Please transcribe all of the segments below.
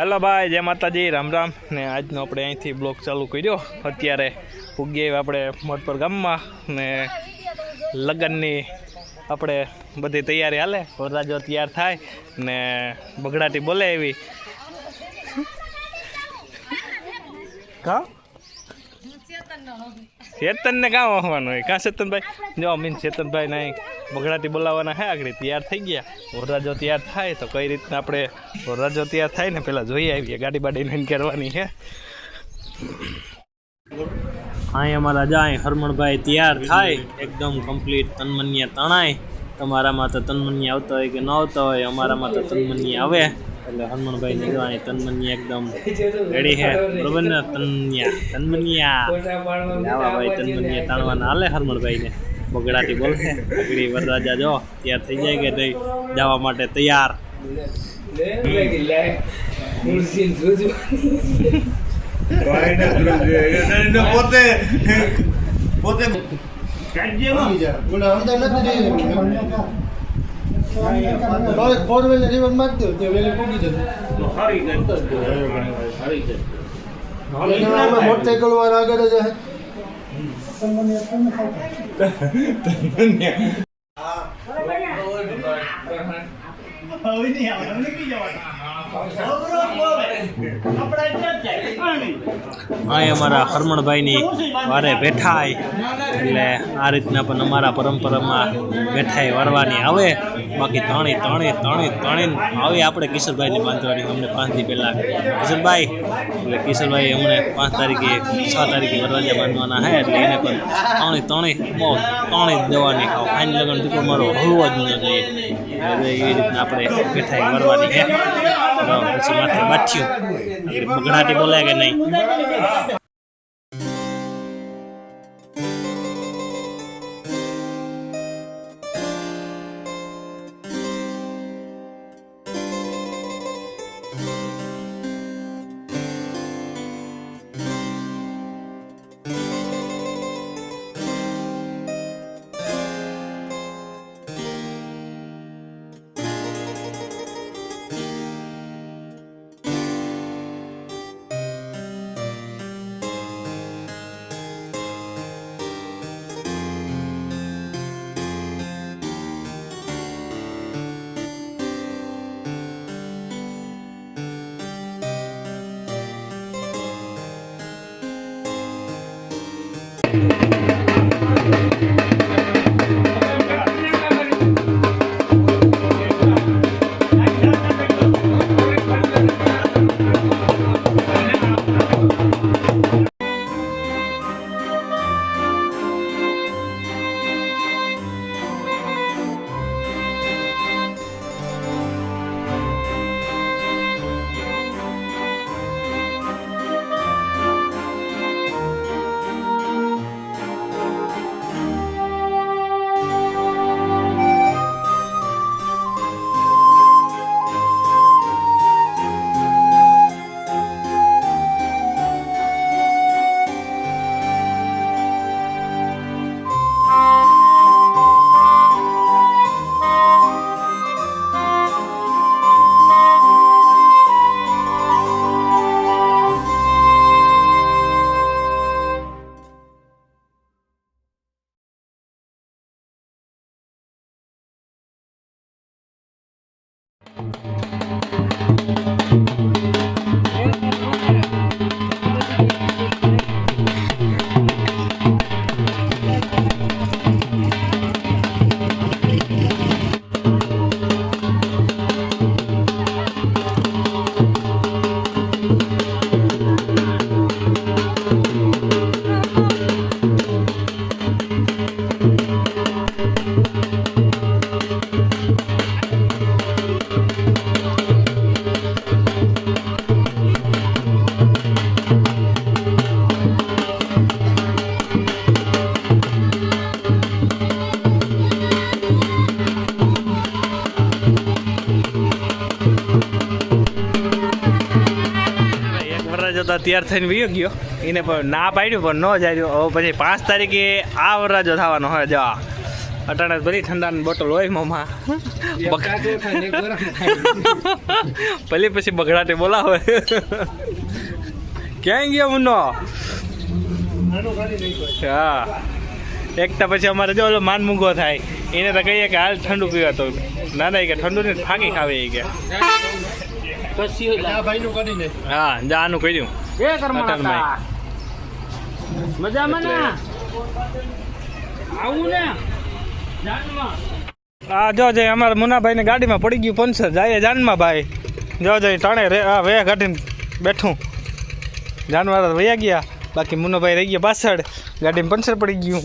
Hello ભાઈ જય માતાજી રામ રામ. ને આજનો આપણે અહીંથી બ્લોગ ચાલુ કર્યો. અત્યારે પૂગીએ આપણે મોટપર ગામમાં ને લગ્નની આપણે બધી તૈયારી હાલે. વરરાજો તૈયાર થાય ને બગડાટી બોલે એવી. કા? ચેતનને કાં વાહવાનું હોય. કાં ચેતનભાઈ જો મીન ચેતનભાઈ નહીં બગડાટી બોલાવવાના હે આગળ. તૈયાર થઈ ગયા. વરરાજો તૈયાર થાય તો કઈ રીતના આપણે વરરાજો તૈયાર થાય ને પહેલાં જોઈ આવીએ. ગાડી બાડી લઈને કરવાની છે અહીં અમારા જાય હરમણભાઈ તૈયાર થાય. એકદમ કમ્પ્લીટ તનમન્યા તણાય. તમારામાં તો તનમન્યા આવતો હોય કે ન આવતો હોય, અમારામાં તો તનમનિયા આવે. એટલે હરમણભાઈ ને તનમનિયા એકદમ રેડી હે બરોબર ને તનમનિયા. તનમનિયા આવા ભાઈ તનમનિયા તાણવાના. હાલે હરમણભાઈ ને બગડાટી બોલે. બગડી વરરાજા જો તૈયાર થઈ જાય કે નહીં? જવા માટે તૈયાર. પોતે પોતે ફોર વ્હીલર જીવનમાં જ તે વેલે પૂગી જશે મોટરસાઇકલ વાળા આગળ જ અહીં અમારા હરમણભાઈની વારે બેઠાય. એટલે આ રીતના પણ અમારા પરંપરામાં બેઠાઈ વારવાની આવે બાકી ત્રણેય ત્રણેય ત્રણેય ત્રણેય આવે આપણે કિશોરભાઈની બાંધવાની, અમને પાંચથી પહેલાં. કિશોરભાઈ એટલે કિશોરભાઈ અમને પાંચ તારીખે, છ તારીખે વરરાજા બાંધવાના હે, એટલે એને પણ ત્રણેય ત્રણેય બહુ ત્રણેય જ દેવાની ખાવ. ફાઇન લગન ટૂંકો મારો હળવો જ ન જોઈએ એટલે એવી રીતના આપણે બેઠાઈ વરવાની હે. પછી માથે બાઠ્યું બગડાટી બોલે કે નહીં એક તૈયાર થઈને વીયો ગયો. એને પણ ના પાડ્યું પણ ન જાય હવે પછી પાંચ તારીખે આ વરરાજો થવાનો હોય જવા અટાણસ અટાણે ભરી ઠંડાની બોટલ હોય મોમાં. ભલે પછી બગડાટે બોલાવે. ક્યાંય ગયો મુન્નો? હા. એકતા પછી અમારે જો ઓલો માન મૂંગો થાય. એને તો કહીએ કે હાલ ઠંડુ પીવા તો. ના ના કે ઠંડુ ને ફાંકી ખાવે એ કે. હા જા આનું કહી દઉં હતા. મજામાં ને? આવું ને? આ જો જઈ અમારા મુનાભાઈ ગાડીમાં પડી ગયું પંચર જાય જાનમાં ભાઈ. જો જઈ ટણે રે આ વે કાઢીને બેઠું. જાનવાળા વયા ગયા બાકી મુનાભાઈ રહી ગયા પાછળ. ગાડીમાં પંચર પડી ગયું.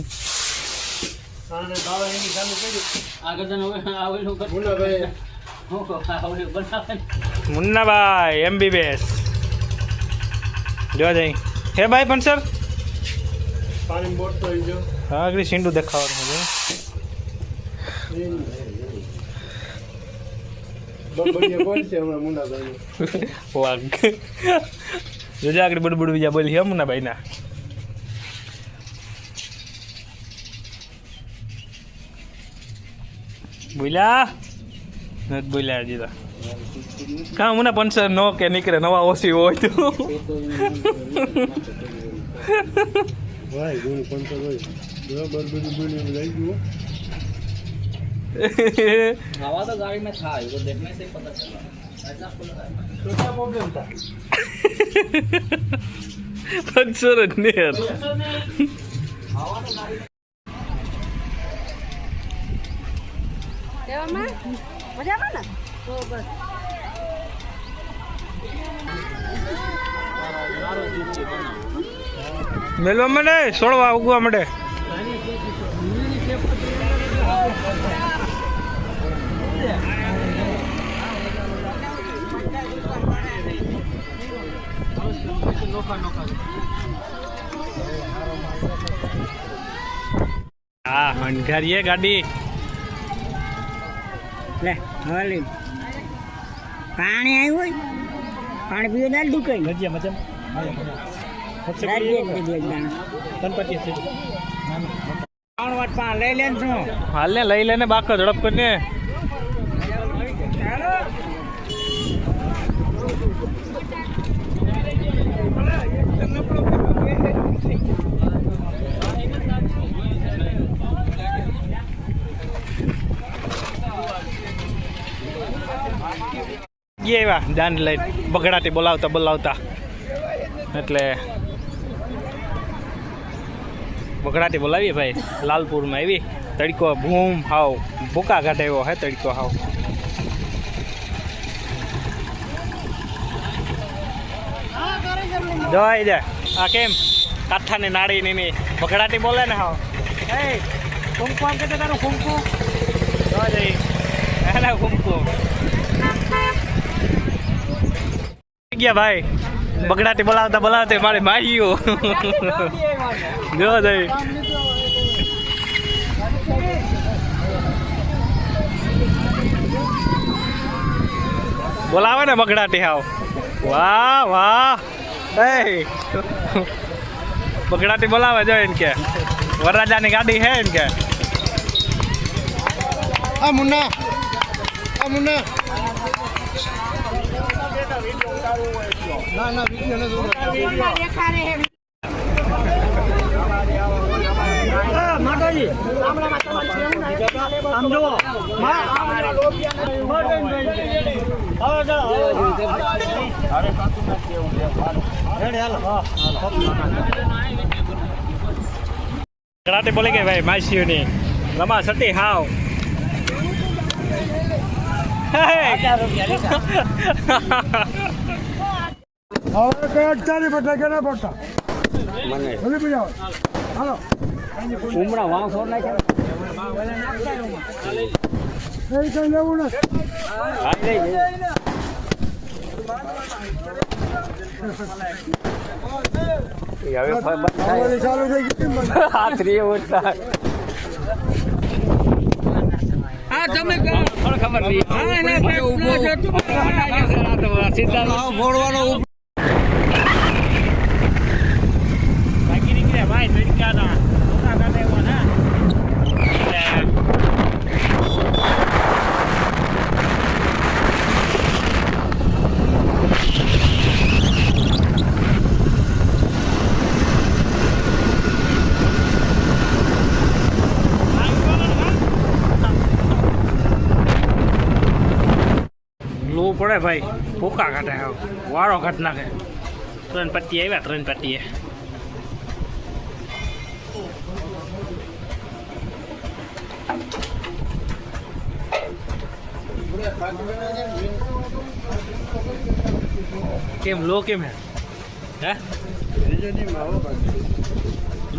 મુન્નાભાઈ એમબીબીએસ જો જઈ હે ભાઈ પણ સર હા આગળ સીંડું દેખાવાનું જોજે આગળ બડબડ બીજા બોલી હે ભાઈ ના બોલ્યા? નથી બોલ્યા હજી તો. કાં મને પંચર નો કે નીકળે નવા ઓછી હોય તો ભાઈ ગુણ પંચર હોય બરાબર બધું બોલી લઈ ગયું हवा तो गाड़ी में था ये तो देखने से ही पता चला ऐसा खुल रहा है તો क्या પ્રોબ્લેમ था પંચર જ ને યાર દેવામાં મજામાં ને? તો બસ. મેલવા માંડે? સોળવા ઉગવા માંડે? હા હંકારીએ ગાડી. લે હવે લે. પાણી આવ્યું હોય પાણી પીવે ના દુકાઈ. મજા મજા હાલ ને લઈ લેને બાકો ઝડપ કરીને. એ એવા જાન લઈ બગડાટી બોલાવતા બોલાવતા. એટલે બગડાટી બોલાવીએ ભાઈ લાલપુરમાં આવી તડકો ભૂમ હાવ ભૂકા કાઢે એવો હે તડકો હાવ. જોઈ જાય. આ કેમ? કાઠાની નાળી ની ની બગડાટી બોલે ને હાવ. એ કુંકુ આમ કે તારું કુંકુ? જોઈ જઈ એને કુંકુ. ગયા ભાઈ. બગડાટી બોલાવતા બોલાવતા મારે માર્યો જો જઈ બોલાવે ને બગડાટી હાવ. વાહ વાહ. એ બગડાટી બોલાવે જો એને કે. વરરાજાની ગાડી હે એને કે. આ મુન્ના. આ મુન્ના. ના ના વીડિયો માતાજી આમ જુઓ કરાટે બોલે કે ભાઈ રમા સતી હાવ હવે કઈ અડતાલી પડતા મને ભલે બજાવો હાલો ઉમરા વાં ફોર કઈ કઈ લેવું નથી ચાલુ થઈ ગઈ હાથ રે, ઓછા. હા તમે ખબર નહીં. બાકી નીકળે ભાઈ તડકાના ભૂકા કાઢે એવા ના એટલે અરે ભાઈ ભૂકા કાઢે વાળો કાઢ નાખે. ત્રણ પટ્ટી આવ્યા ત્રણ પટ્ટીએ. કેમ લો કેમ હે? હે?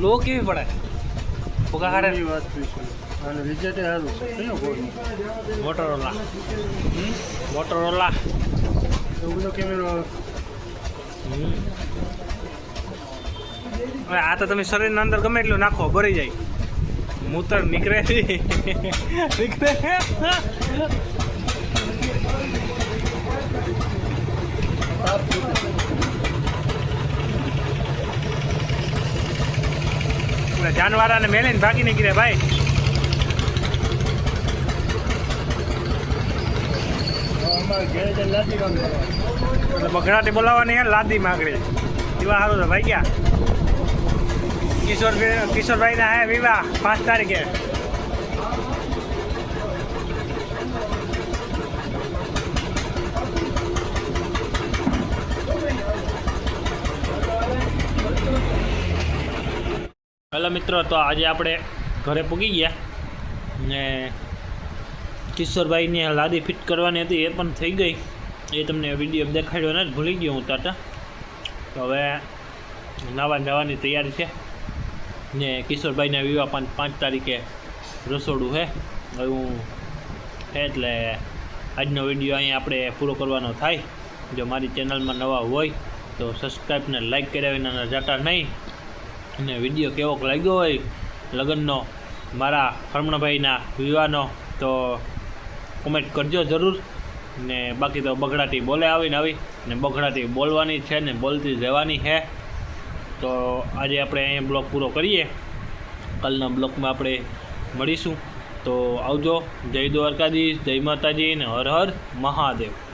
લો કેવી પડે? ભૂકા કાઢે અને વિજેટ સારું છે. કયો ફોન મોટરોલા મોટરોલા એવું બધો કેમેરો હવે આ તો તમે શરીરના અંદર ગમે એટલું નાખો ભરી જાય. મૂતર નીકળે. નીકળે જાનવારાને મેલીને ભાગી નીકળે ભાઈ અમારે ઘેર જઈને લાદી કામ કરવાનું એટલે બગડાટી બોલાવવાની લાદી માગડી વિવાહ સારું છે, ભાઈ ગયા કિશોર કિશોરભાઈ ના હે વિવાહ, પાંચ તારીખે. હેલો મિત્રો, તો આજે આપણે ઘરે પૂગી ગયા ને કિશોરભાઈની લાદી ફિટ કરવાની હતી, એ પણ થઈ ગઈ. એ તમને વીડિયો દેખાડ્યો ને, ભૂલી ગયો હું ટાટા તો હવે નાવા જવાની તૈયારી છે. ને કિશોરભાઈના વિવાહ પાંચ પાંચ તારીખે રસોડું છે હવે છે એટલે આજનો વીડિયો અહીંયા આપણે પૂરો કરવાનો થાય. જો મારી ચેનલમાં નવા હોય, તો સબસ્ક્રાઈબને લાઈક કર્યા વિના જાતા નહીં. અને વીડિયો કેવો લાગ્યો હોય, લગ્નનો, મારા હરમણભાઈના વિવાહનો, તો કોમેન્ટ કરજો જરૂર. ને બાકી તો બગડાટી બોલે આવીને આવી. ને બગડાટી બોલવાની છે ને બોલતી જવાની છે. તો આજે આપણે અહીંયા બ્લોગ પૂરો કરીએ. કાલના બ્લોગમાં આપણે મળીશું. તો આવજો. જય દ્વારકાધીશ, જય માતાજી ને હર હર મહાદેવ.